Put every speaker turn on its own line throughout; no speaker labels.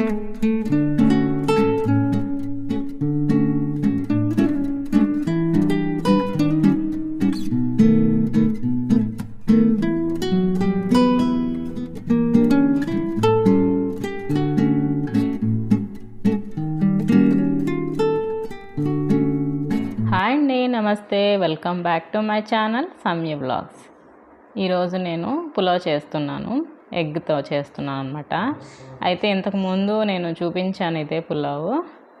Hi అండి నమస్తే. Welcome back to my channel Samya blogs ఈరోజు నేను పులావ్ చేస్తున్నాను. ఎగ్తో చేస్తున్నాను అనమాట అయితే ఇంతకుముందు నేను చూపించాను ఇదే పులావ్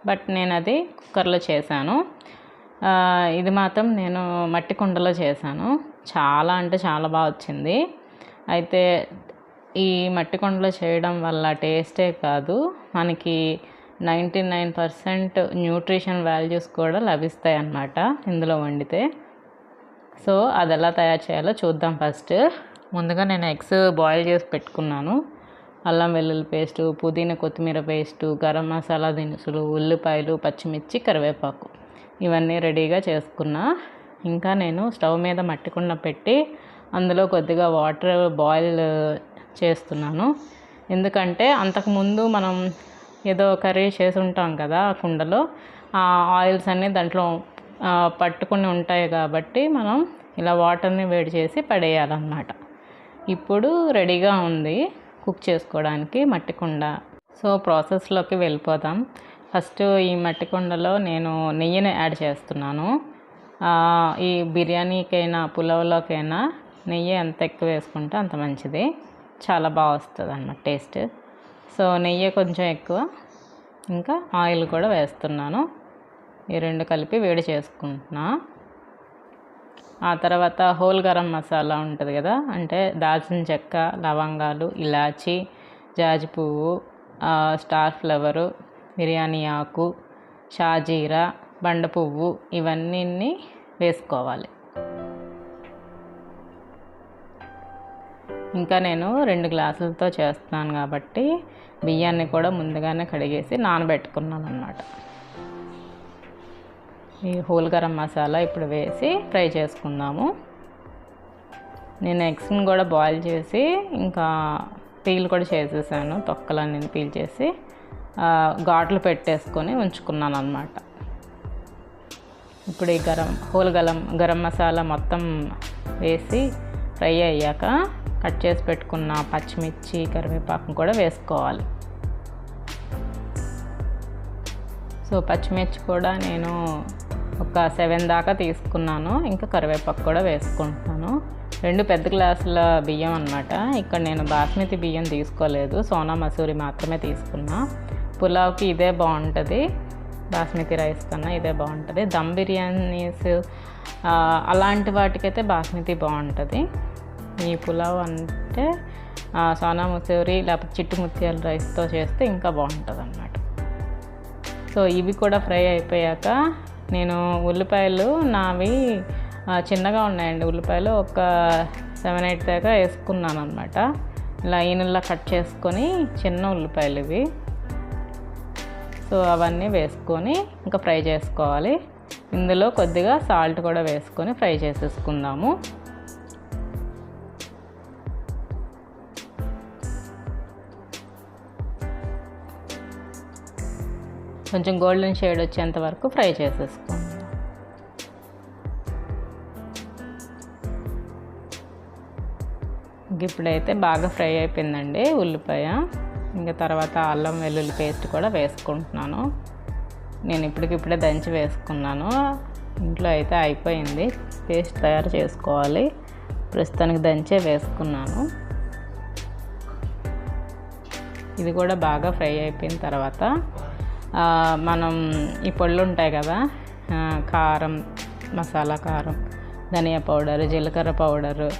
బట్ నేను అది కుక్కర్లో చేశాను. ఇది మాత్రం నేను మట్టి కుండలో చేశాను. చాలా అంటే చాలా బాగా వచ్చింది. అయితే ఈ మట్టి కుండలో చేయడం వల్ల టేస్టే కాదు. మనకి ninety nine percent nutrition values కూడా లభిస్తాయి అన్నమాట ఇందులో వండితే. సో అది ఎలా తయారు చేయాలో చూద్దాం ఫస్ట్. ముందుగా నేను ఎగ్స్ బాయిల్ చేసి పెట్టుకున్నాను. అల్లం వెల్లుల్లి పేస్టు పుదీనా కొత్తిమీర పేస్టు గరం మసాలా దినుసులు ఉల్లిపాయలు పచ్చిమిర్చి కరివేపాకు ఇవన్నీ రెడీగా చేసుకున్నా. ఇంకా నేను స్టవ్ మీద మట్టి కుండ పెట్టి అందులో కొద్దిగా వాటర్ బాయిల్ చేస్తున్నాను. ఎందుకంటే అంతకుముందు మనం ఏదో కర్రీ చేసి ఉంటాం కదా ఆ కుండలో ఆ ఆయిల్స్ అన్నీ దాంట్లో పట్టుకుని ఉంటాయి కాబట్టి మనం ఇలా వాటర్ని వేడి చేసి పడేయాలన్నమాట. ఇప్పుడు రెడీగా ఉంది కుక్ చేసుకోవడానికి మట్టి కుండ సో ప్రాసెస్లోకి వెళ్ళిపోదాం. ఫస్ట్ ఈ మట్టి కుండలో నేను నెయ్యిని యాడ్ చేస్తున్నాను. ఈ బిర్యానీకైనా పులావ్లోకైనా నెయ్యి ఎంత ఎక్కువ వేసుకుంటే అంత మంచిది. చాలా బాగా వస్తుంది అన్నమాట టేస్ట్. సో నెయ్యి కొంచెం ఎక్కువ. ఇంకా ఆయిల్ కూడా వేస్తున్నాను. ఈ రెండు కలిపి వేడి చేసుకుంటున్నా. ఆ తర్వాత హోల్ గరం మసాలా ఉంటుంది కదా అంటే దాల్చిన చెక్క లవంగాలు ఇలాచి జాజి పువ్వు స్టార్ ఫ్లవరు బిర్యానీ ఆకు షాజీరా బండ పువ్వు ఇవన్నీ వేసుకోవాలి. ఇంకా నేను రెండు గ్లాసులతో చేస్తున్నాను కాబట్టి బియ్యాన్ని కూడా ముందుగానే కడిగేసి నానబెట్టుకున్నాను అన్నమాట ఈ హోల్ గరం మసాలా ఇప్పుడు వేసి ఫ్రై చేసుకుందాము. నేను ఎగ్స్ని కూడా బాయిల్ చేసి ఇంకా పీల్ కూడా చేసేసాను. తొక్కలన్నీ పీల్ చేసి ఘాట్లు పెట్టేసుకొని ఉంచుకున్నాను అనమాట ఇప్పుడు ఈ గరం హోల్ గలం గరం మసాలా మొత్తం వేసి ఫ్రై అయ్యాక కట్ చేసి పెట్టుకున్న పచ్చిమిర్చి కరివేపాకు కూడా వేసుకోవాలి. సో పచ్చిమిర్చి కూడా నేను ఒక సెవెన్ దాకా తీసుకున్నాను. ఇంకా కరివేపాకు కూడా వేసుకుంటున్నాను. రెండు పెద్ద గ్లాసుల బియ్యం అనమాట ఇక్కడ నేను బాస్మతి బియ్యం తీసుకోలేదు. సోనా మసూరి మాత్రమే తీసుకున్నా. పులావ్కి ఇదే బాగుంటుంది. బాస్మతి రైస్ కన్నా ఇదే బాగుంటుంది. దమ్ బిర్యానీస్ అలాంటి వాటికైతే బాస్మతి బాగుంటుంది. ఈ పులావ్ అంటే సోనా మసూరి లేకపోతే చిట్టు ముత్యాల రైస్తో చేస్తే ఇంకా బాగుంటుంది అన్నమాట సో ఇవి కూడా ఫ్రై అయిపోయాక నేను ఉల్లిపాయలు నావి చిన్నగా ఉన్నాయండి ఉల్లిపాయలు ఒక సెవెన్ ఎయిట్ దాకా వేసుకున్నాను అనమాట లైన్లా కట్ చేసుకొని చిన్న ఉల్లిపాయలు ఇవి. సో అవన్నీ వేసుకొని ఇంకా ఫ్రై చేసుకోవాలి. ఇందులో కొద్దిగా సాల్ట్ కూడా వేసుకొని ఫ్రై చేసేసుకుందాము. కొంచెం గోల్డెన్ షేడ్ వచ్చేంత వరకు ఫ్రై చేసేసుకోండి ఇంక ఇప్పుడైతే బాగా ఫ్రై అయిపోయిందండి ఉల్లిపాయ. ఇంకా తర్వాత అల్లం వెల్లుల్లి పేస్ట్ కూడా వేసుకుంటున్నాను. నేను ఇప్పటికిప్పుడే దంచి వేసుకున్నాను. ఇంట్లో అయితే అయిపోయింది. పేస్ట్ తయారు చేసుకోవాలి. ప్రస్తుతానికి దంచే వేసుకున్నాను. ఇది కూడా బాగా ఫ్రై అయిపోయిన తర్వాత మనం ఈ పళ్ళు ఉంటాయి కదా కారం మసాలా కారం ధనియా పౌడర్ జీలకర్ర పౌడరు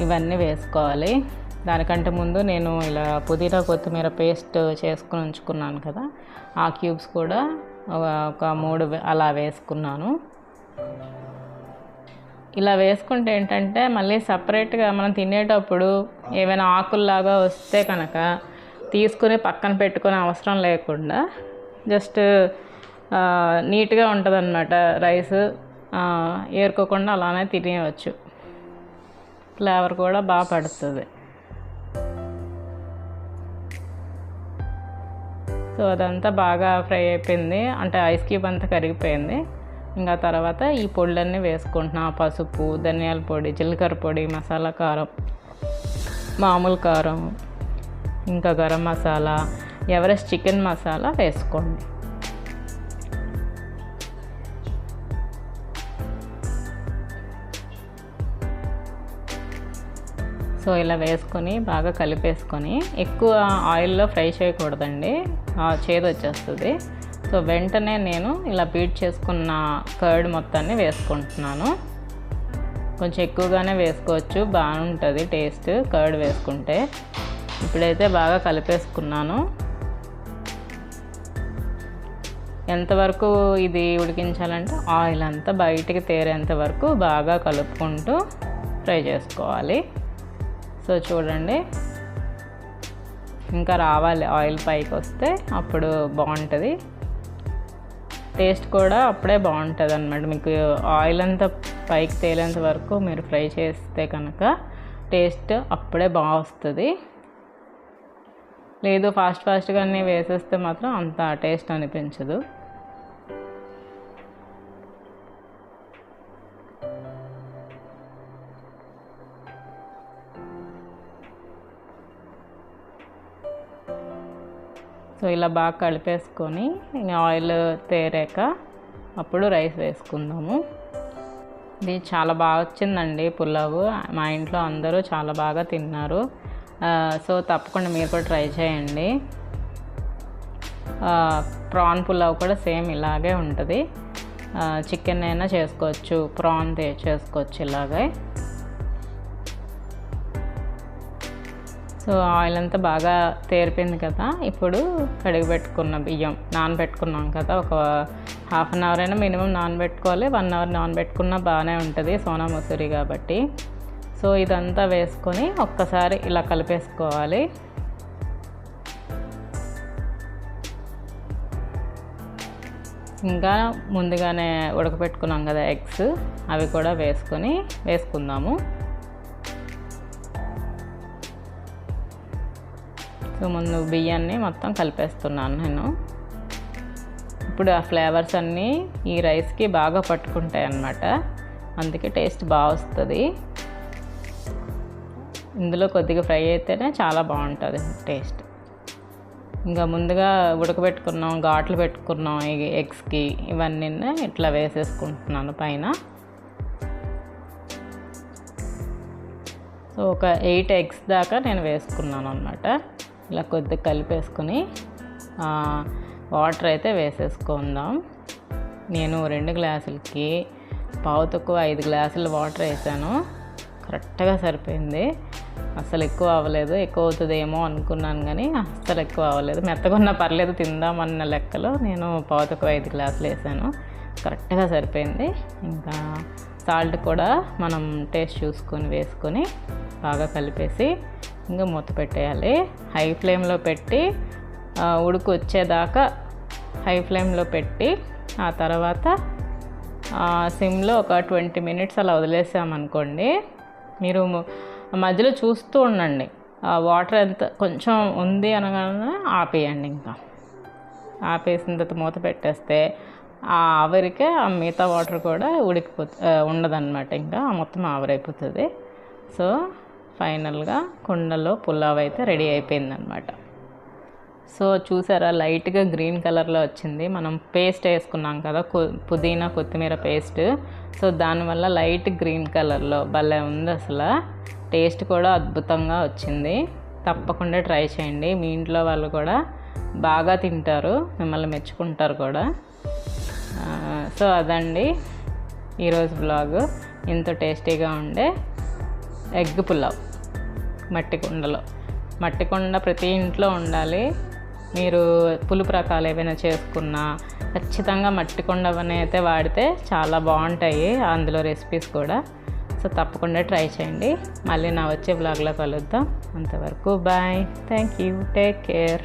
ఇవన్నీ వేసుకోవాలి. దానికంటే ముందు నేను ఇలా పుదీనా కొత్తిమీర పేస్ట్ చేసుకుని ఉంచుకున్నాను కదా ఆ క్యూబ్స్ కూడా ఒక- ఒక మూడు అలా వేసుకున్నాను. ఇలా వేసుకుంటే ఏంటంటే మళ్ళీ సపరేట్గా మనం తినేటప్పుడు ఏమైనా ఆకుల్లాగా వస్తే కనుక తీసుకుని పక్కన పెట్టుకునే అవసరం లేకుండా జస్ట్ నీట్గా ఉంటుంది అనమాట రైస్ ఏరుకోకుండా అలానే తినేయవచ్చు. ఫ్లేవర్ కూడా బాగా పడుతుంది. సో అదంతా బాగా ఫ్రై అయిపోయింది. అంటే ఐస్ క్యూబ్ అంతా కరిగిపోయింది. ఇంకా తర్వాత ఈ పొడులన్నీ వేసుకుంటున్నా. పసుపు ధనియాల పొడి జీలకర్ర పొడి మసాలా కారం మామూలు కారం ఇంకా గరం మసాలా ఎవరెస్ట్ చికెన్ మసాలా వేసుకోండి. సో ఇలా వేసుకొని బాగా కలిపేసుకొని ఎక్కువ ఆయిల్లో ఫ్రై చేయకూడదండి. ఆ చేదు వచ్చేస్తుంది. సో వెంటనే నేను ఇలా బీట్ చేసుకున్న కర్డ్ మొత్తాన్ని వేసుకుంటున్నాను. కొంచెం ఎక్కువగానే వేసుకోవచ్చు బాగుంటుంది టేస్ట్ కర్డ్ వేసుకుంటే. ఇప్పుడైతే బాగా కలిపేసుకున్నాను. ఎంతవరకు ఇది ఉడికించాలంటే ఆయిల్ అంతా బయటికి తేరేంత వరకు బాగా కలుపుకుంటూ ఫ్రై చేసుకోవాలి. సో చూడండి ఇంకా రావాలి ఆయిల్ పైకి వస్తే అప్పుడు బాగుంటుంది. టేస్ట్ కూడా అప్పుడే బాగుంటుంది అనమాట మీకు ఆయిల్ అంతా పైకి తేలేంత వరకు మీరు ఫ్రై చేస్తే కనుక టేస్ట్ అప్పుడే బాగా వస్తుంది. లేదు ఫాస్ట్ ఫాస్ట్గా అన్నీ వేసేస్తే మాత్రం అంత టేస్ట్ అనిపించదు. సో ఇలా బాగా కలిపేసుకొని ఆయిల్ తేరాక అప్పుడు రైస్ వేసుకుందాము. ఇది చాలా బాగా వచ్చిందండి పులావు. మా ఇంట్లో అందరూ చాలా బాగా తిన్నారు. సో తప్పకుండా మీరు కూడా ట్రై చేయండి. ప్రాన్ పులావ్ కూడా సేమ్ ఇలాగే ఉంటుంది. చికెన్ అయినా చేసుకోవచ్చు ప్రాన్ చేసుకోవచ్చు ఇలాగే. సో ఆయిల్ అంతా బాగా తేరిపోయింది కదా ఇప్పుడు కడిగి పెట్టుకున్న బియ్యం నానబెట్టుకున్నాం కదా ఒక హాఫ్ అన్ అవర్ అయినా మినిమం నానబెట్టుకోవాలి వన్ అవర్ నానబెట్టుకున్నా బాగానే ఉంటుంది సోనా మసూరి కాబట్టి. సో ఇదంతా వేసుకొని ఒక్కసారి ఇలా కలిపేసుకోవాలి. ఇంకా ముందుగానే ఉడకపెట్టుకున్నాం కదా ఎగ్స్ అవి కూడా వేసుకొని వేసుకుందాము. సో ముందు బియ్యాన్ని మొత్తం కలిపేస్తున్నాను నేను. ఇప్పుడు ఆ ఫ్లేవర్స్ అన్నీ ఈ రైస్కి బాగా పట్టుకుంటాయి అన్నమాట. అందుకే టేస్ట్ బాగా వస్తుంది. ఇందులో కొద్దిగా ఫ్రై అయితేనే చాలా బాగుంటుంది టేస్ట్. ఇంకా ముందుగా ఉడకబెట్టుకున్నాం ఘాట్లు పెట్టుకున్నాం ఈ ఎగ్స్కి. ఇవన్నీ ఇట్లా వేసేసుకుంటున్నాను పైన. సో ఒక ఎయిట్ ఎగ్స్ దాకా నేను వేసుకున్నాను అనమాట ఇలా కొద్దిగా కలిపేసుకొని వాటర్ అయితే వేసేసుకుందాం. నేను రెండు గ్లాసులకి పావు తక్కువ ఐదు గ్లాసులు వాటర్ వేసాను. కరెక్ట్గా సరిపోయింది. అసలు ఎక్కువ అవ్వలేదు. ఎక్కువ అవుతుందేమో అనుకున్నాను కానీ అస్సలు ఎక్కువ అవ్వలేదు. మెత్తగున్నా పర్లేదు తిందామన్న లెక్కలో నేను పావు తక్కువ ఐదు గ్లాసులు వేసాను. కరెక్ట్గా సరిపోయింది. ఇంకా సాల్ట్ కూడా మనం టేస్ట్ చూసుకొని వేసుకొని బాగా కలిపేసి ఇంకా మూత పెట్టేయాలి. హై ఫ్లేమ్లో పెట్టి ఉడుకు వచ్చేదాకా హై ఫ్లేమ్లో పెట్టి ఆ తర్వాత సిమ్లో ఒక ట్వంటీ మినిట్స్ అలా వదిలేసామనుకోండి మీరు మధ్యలో చూస్తూ ఉండండి. వాటర్ ఎంత కొంచెం ఉంది అనగానే ఆపేయండి ఇంకా. ఆపేసిన తర్వాత మూత పెట్టేస్తే ఆ ఆవిరికే ఆ మిగతా వాటర్ కూడా ఉడికిపోతు ఉండదన్నమాట. ఇంకా మొత్తం ఆవిరైపోతుంది. సో ఫైనల్గా కుండలో పులావ్ అయితే రెడీ అయిపోయిందనమాట సో చూసారా లైట్గా గ్రీన్ కలర్లో వచ్చింది. మనం పేస్ట్ వేసుకున్నాం కదా పుదీనా కొత్తిమీర పేస్ట్. సో దానివల్ల లైట్ గ్రీన్ కలర్లో భలే ఉంది అసలు. టేస్ట్ కూడా అద్భుతంగా వచ్చింది. తప్పకుండా ట్రై చేయండి. మీ ఇంట్లో వాళ్ళు కూడా బాగా తింటారు మిమ్మల్ని మెచ్చుకుంటారు కూడా. సో అదండి ఈరోజు బ్లాగ్. ఎంతో టేస్టీగా ఉండే ఎగ్ పులావ్. మట్టి కుండలో మట్టి కుండ ప్రతి ఇంట్లో ఉండాలి. మీరు పులుపు రకాలు ఏవైనా చేసుకున్నా ఖచ్చితంగా మట్టి కుండవని అయితే వాడితే చాలా బాగుంటాయి అందులో రెసిపీస్ కూడా. సో తప్పకుండా ట్రై చేయండి. మళ్ళీ నా వచ్చే బ్లాగ్లో కలుద్దాం. అంతవరకు bye thank you take care